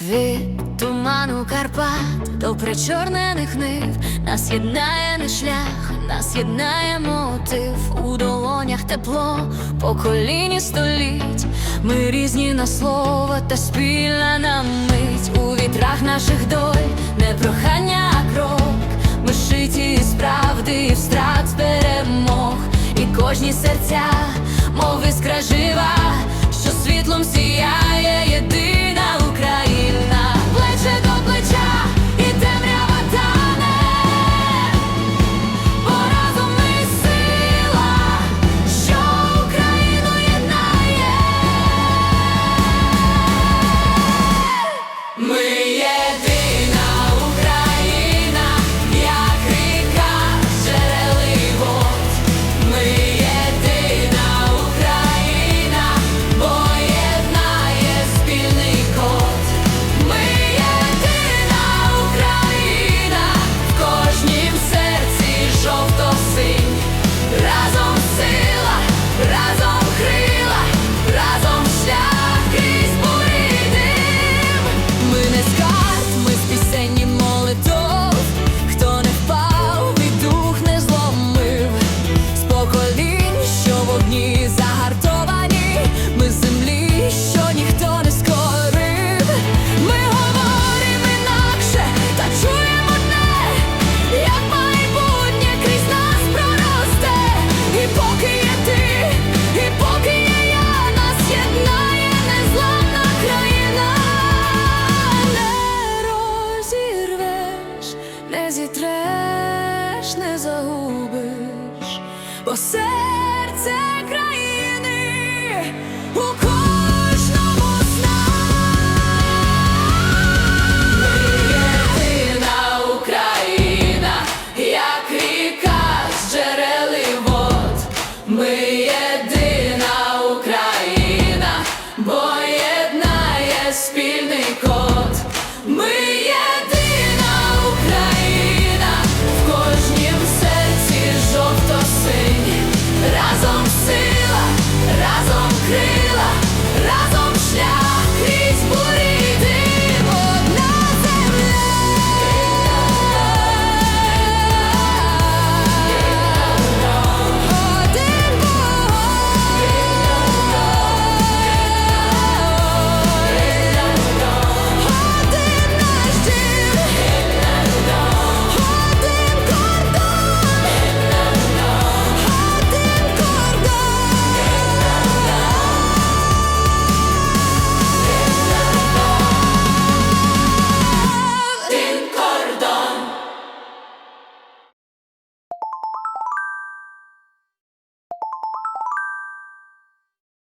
Від туману Карпат до причорнених нив. Нас єднає не шлях, нас єднає мотив. У долонях тепло, по коліні століть. Ми різні на слово та спільна нам мить. У вітрах наших доль не прохання, а крок. Ми шиті із правди і в страт з перемог. І кожні серця, мов іскра жива, що світлом сіяє єдина не зітреш, не загубиш, бо серце країни у кожному з. Ми єдина Україна, як ріка з джерел вод. Ми єдина Україна, бо єднає код.